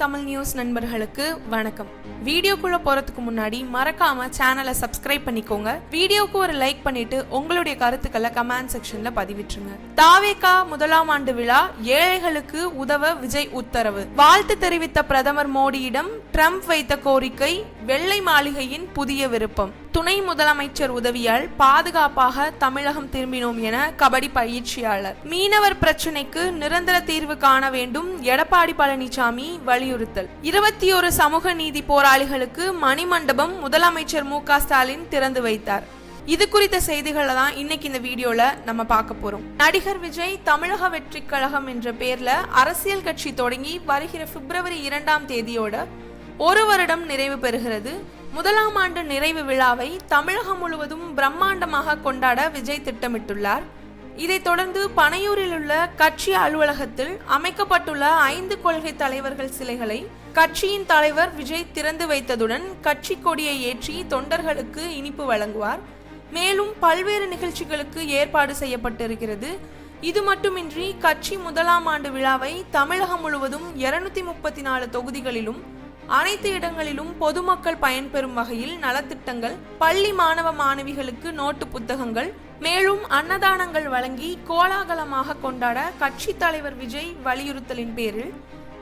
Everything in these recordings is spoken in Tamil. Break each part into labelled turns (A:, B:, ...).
A: தமிழ் நியூஸ் நண்பர்களுக்கு வணக்கம் வீடியோக்குள்ள போறதுக்கு முன்னாடி மறக்காம சேனலை சப்ஸ்கிரைப் பண்ணிக்கோங்க வீடியோக்கு ஒரு லைக் பண்ணிட்டு உங்களுடைய கருத்துக்களை கமெண்ட் செக்ஷன்ல பதிவிட்டுருங்க தாவேகா முதலாம் ஆண்டு விழா ஏழைகளுக்கு உதவ விஜய் உத்தரவு வாழ்த்து தெரிவித்த பிரதமர் மோடியிடம் ட்ரம்ப் வைத்த கோரிக்கை வெள்ளை மாளிகையின் புதிய விருப்பம் துணை முதலமைச்சர் உதவியால் பாதுகாப்பாக தமிழகம் திரும்பினோம் என கபடி பயிற்சியாளர் மீனவர் பிரச்சினைக்கு நிரந்தர தீர்வு காண வேண்டும் எடப்பாடி பழனிசாமி வழி வலியுறுத்தல் இருபத்தி ஒரு சமூக நீதி போராளிகளுக்கு மணிமண்டபம் முதலமைச்சர் மு க ஸ்டாலின் திறந்து வைத்தார் இது குறித்த செய்திகளை தான் இன்னைக்கு இந்த வீடியோல நம்ம பார்க்க போறோம் நடிகர் விஜய் தமிழக வெற்றி கழகம் என்ற பேர்ல அரசியல் கட்சி தொடங்கி வருகிற பிப்ரவரி இரண்டாம் தேதியோட ஒரு வருடம் நிறைவு பெறுகிறது முதலாம் ஆண்டு நிறைவு விழாவை தமிழகம் முழுவதும் பிரம்மாண்டமாக கொண்டாட விஜய் திட்டமிட்டுள்ளார் இதைத் தொடர்ந்து பனையூரில் உள்ள கட்சி அலுவலகத்தில் அமைக்கப்பட்டுள்ள ஐந்து கொள்கை தலைவர்கள் சிலைகளை கட்சியின் தலைவர் விஜய் திறந்து வைத்ததுடன் கட்சி கொடியை ஏற்றி தொண்டர்களுக்கு இனிப்பு வழங்குவார் மேலும் பல்வேறு நிகழ்ச்சிகளுக்கு ஏற்பாடு செய்யப்பட்டிருக்கிறது இது மட்டுமின்றி கட்சி முதலாம் ஆண்டு விழாவை தமிழகம் முழுவதும் இருநூத்தி முப்பத்தி நாலு தொகுதிகளிலும் அனைத்து இடங்களிலும் பொதுமக்கள் பயன்பெறும் வகையில் நலத்திட்டங்கள் பள்ளி மாணவ மாணவிகளுக்கு நோட்டு புத்தகங்கள் மேலும் அன்னதானங்கள் வழங்கி கோலாகலமாக கொண்டாட கட்சி தலைவர் விஜய் வலியுறுத்தலின் பேரில்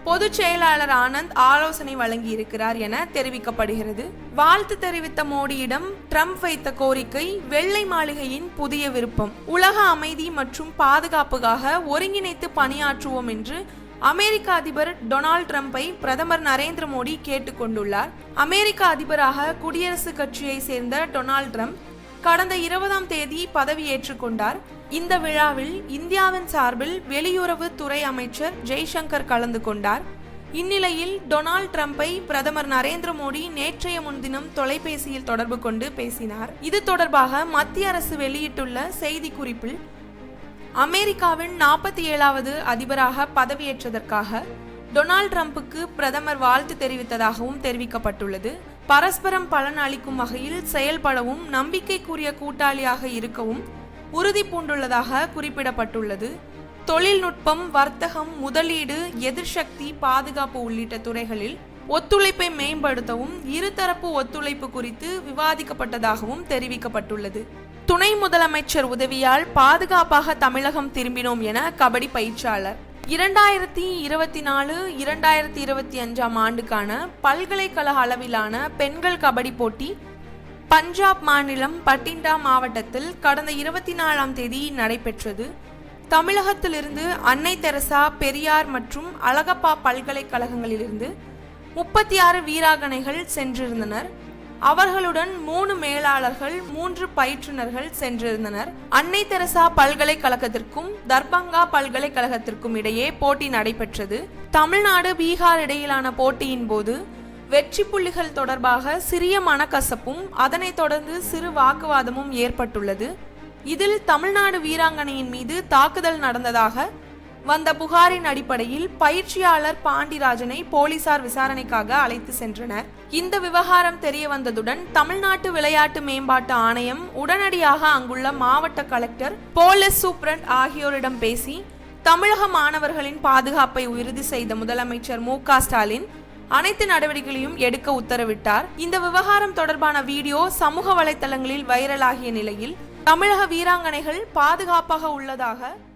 A: பொதுச் செயலாளர் ஆனந்த் ஆலோசனை வழங்கியிருக்கிறார் என தெரிவிக்கப்படுகிறது வாழ்த்து தெரிவித்த மோடியிடம் ட்ரம்ப் வைத்த கோரிக்கை வெள்ளை மாளிகையின் புதிய விருப்பம் உலக அமைதி மற்றும் பாதுகாப்புக்காக ஒருங்கிணைத்து பணியாற்றுவோம் என்று அமெரிக்க அதிபர் டொனால்ட் ட்ரம்ப்பை பிரதமர் நரேந்திர மோடி கேட்டுக்கொண்டுள்ளார் அமெரிக்க அதிபராக குடியரசுக் கட்சியை சேர்ந்த டொனால்ட் ட்ரம்ப் கடந்த இருபதாம் தேதி பதவியேற்றுக் கொண்டார் இந்த விழாவில் இந்தியாவின் சார்பில் வெளியுறவு துறை அமைச்சர் ஜெய்சங்கர் கலந்து கொண்டார் இந்நிலையில் டொனால்ட் ட்ரம்ப்பை பிரதமர் நரேந்திர மோடி நேற்றைய முன்தினம் தொலைபேசியில் தொடர்பு கொண்டு பேசினார் இது தொடர்பாக மத்திய அரசு வெளியிட்டுள்ள செய்திக்குறிப்பில் அமெரிக்காவின் நாற்பத்தி ஏழாவது அதிபராக பதவியேற்றதற்காக டொனால்ட் ட்ரம்ப்புக்கு பிரதமர் வாழ்த்து தெரிவித்ததாகவும் தெரிவிக்கப்பட்டுள்ளது பரஸ்பரம் பலன் அளிக்கும் வகையில் செயல்படவும் நம்பிக்கைக்குரிய கூட்டாளியாக இருக்கவும் உறுதி பூண்டுள்ளதாக குறிப்பிடப்பட்டுள்ளது தொழில்நுட்பம் வர்த்தகம் முதலீடு எதிர்சக்தி பாதுகாப்பு உள்ளிட்ட துறைகளில் ஒத்துழைப்பை மேம்படுத்தவும் இருதரப்பு ஒத்துழைப்பு குறித்து விவாதிக்கப்பட்டதாகவும் தெரிவிக்கப்பட்டுள்ளது துணை முதலமைச்சர் உதவியால் பாதுகாப்பாக தமிழகம் திரும்பினோம் என கபடி பயிற்சியாளர் இரண்டாயிரத்தி இருபத்தி நாலு இரண்டாயிரத்தி இருபத்தி அஞ்சாம் ஆண்டுக்கான பல்கலைக்கழக அளவிலான பெண்கள் கபடி போட்டி பஞ்சாப் மாநிலம் பட்டிண்டா மாவட்டத்தில் கடந்த இருபத்தி நாலாம் தேதி நடைபெற்றது தமிழகத்திலிருந்து அன்னை தெரசா பெரியார் மற்றும் அழகப்பா பல்கலைக்கழகங்களிலிருந்து முப்பத்தி ஆறு வீராங்கனைகள் சென்றிருந்தனர் அவர்களுடன் மூணு மேலாளர்கள் மூன்று பயிற்றுனர்கள் சென்றிருந்தனர் அன்னை தெரசா பல்கலைக்கழகத்திற்கும் தர்பங்கா பல்கலைக்கழகத்திற்கும் இடையே போட்டி நடைபெற்றது தமிழ்நாடு பீகார் இடையிலான போட்டியின் போது வெற்றி புள்ளிகள் தொடர்பாக சிறிய மனக்கசப்பும் அதனைத் தொடர்ந்து சிறு வாக்குவாதமும் ஏற்பட்டுள்ளது இதில் தமிழ்நாடு வீராங்கனையின் மீது தாக்குதல் நடந்ததாக வந்த புகாரின் அடிப்படையில் பயிற்சியாளர் பாண்டிராஜனை போலீசார் விசாரணைக்காக அழைத்து சென்றனர் இந்த விவகாரம் தெரிய வந்ததுடன் தமிழ்நாட்டு விளையாட்டு மேம்பாட்டு ஆணையம் உடனடியாக அங்குள்ள மாவட்ட கலெக்டர் போலீஸ் சூப்ரண்ட் ஆகியோரிடம் பேசி தமிழக மாணவர்களின் பாதுகாப்பை உறுதி செய்த முதலமைச்சர் மு ஸ்டாலின் அனைத்து நடவடிக்கைகளையும் எடுக்க உத்தரவிட்டார் இந்த விவகாரம் தொடர்பான வீடியோ சமூக வலைதளங்களில் வைரலாகிய நிலையில் தமிழக வீராங்கனைகள் பாதுகாப்பாக உள்ளதாக